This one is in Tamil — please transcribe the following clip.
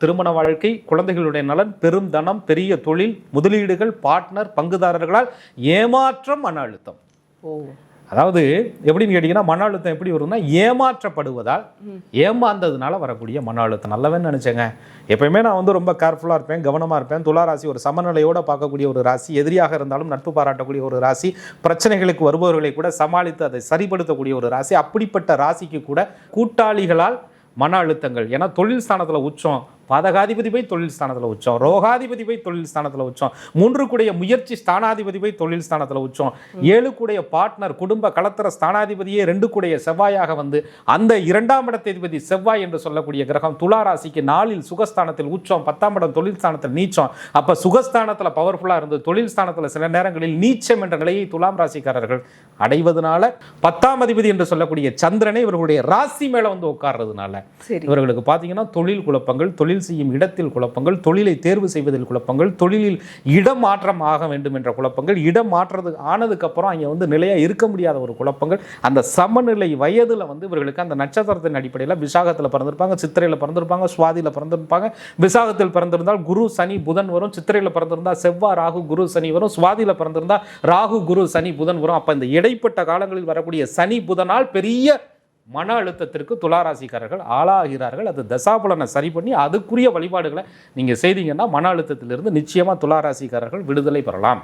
திருமண வாழ்க்கை குழந்தைகளுடைய நலன் பெரும் தனம் பெரிய தொழில் முதலீடுகள் பார்ட்னர் பங்குதாரர்களால் ஏமாற்றம் மன அழுத்தம். அதாவது எப்படின்னு கேட்டிங்கன்னா மன அழுத்தம் எப்படி வரும்னா ஏமாற்றப்படுவதால் ஏமாந்ததுனால வரக்கூடிய மன அழுத்தம். நல்லவன்னு நினச்சேங்க. எப்பயுமே நான் வந்து ரொம்ப கேர்ஃபுல்லாக இருப்பேன் கவனமாக இருப்பேன். துலா ராசி ஒரு சமநிலையோட பார்க்கக்கூடிய ஒரு ராசி எதிரியாக இருந்தாலும் நட்பு பாராட்டக்கூடிய ஒரு ராசி பிரச்சனைகளுக்கு வருபவர்களை கூட சமாளித்து அதை சரிப்படுத்தக்கூடிய ஒரு ராசி அப்படிப்பட்ட ராசிக்கு கூட கூட்டாளிகளால் மன அழுத்தங்கள். ஏன்னா தொழில் ஸ்தானத்தில் உச்சம். பாதகாதிபதி போய் தொழில் ஸ்தானத்தில் உச்சம் ரோகாதிபதி போய் தொழில் ஸ்தானத்தில் உச்சம் மூன்று கூடிய முயற்சி ஸ்தானாதிபதி போய் தொழில் ஸ்தானத்தில் உச்சம் ஏழு கூடிய பார்ட்னர் குடும்ப கலத்தர ஸ்தானாதிபதியே ரெண்டு கூடிய செவ்வாயாக வந்து அந்த இரண்டாம் இடத்ததிபதி செவ்வாய் என்று சொல்லக்கூடிய கிரகம் துலா ராசிக்கு நாளில் சுகஸ்தானத்தில் உச்சம் பத்தாம் இடம் தொழில் ஸ்தானத்தில் நீச்சம். அப்ப சுகஸ்தானத்தில் பவர்ஃபுல்லாக இருந்து தொழில் ஸ்தானத்தில் சில நேரங்களில் நீச்சம் என்ற நிலையை துலாம் ராசிக்காரர்கள் அடைவதனால பத்தாம் அதிபதி என்று சொல்லக்கூடிய சந்திரனை இவர்களுடைய ராசி மேல வந்து உட்கார்றதுனால இவர்களுக்கு பார்த்தீங்கன்னா தொழில் குழப்பங்கள் தொழில் செய்யும் இடத்தில் குழப்பங்கள் தொழிலை தேர்வு செய்வதில் குழப்பங்கள் தொழிலில் இடம் மாற்றம் ஆக வேண்டும் என்ற குழப்பங்கள் இடம் மாற்றது ஆனதுக்கப்புறம் அங்கே வந்து நிலையாக இருக்க முடியாத ஒரு குழப்பங்கள். அந்த சமநிலை வயதில் வந்து இவர்களுக்கு அந்த நட்சத்திரத்தின் அடிப்படையில் விசாகத்தில் பிறந்திருப்பாங்க சித்திரையில் பிறந்திருப்பாங்க சுவாதியில் பிறந்திருப்பாங்க. விசாகத்தில் பிறந்திருந்தால் குரு சனி புதன் வரும் சித்திரையில் பிறந்திருந்தால் செவ்வாய் ராகு குரு சனி வரும் சுவாதியில் பிறந்திருந்தால் ராகு குரு சனி புதன் வரும். அப்போ இந்த இடைப்பட்ட காலங்களில் வரக்கூடிய சனி புதனால் பெரிய மன அழுத்தத்திற்கு துளாராசிக்காரர்கள் ஆளாகிறார்கள். அது தசாபலனை சரி பண்ணி அதுக்குரிய வழிபாடுகளை நீங்கள் செய்தீங்கன்னா மன அழுத்தத்திலிருந்து நிச்சயமாக துளாராசிக்காரர்கள் விடுதலை பெறலாம்.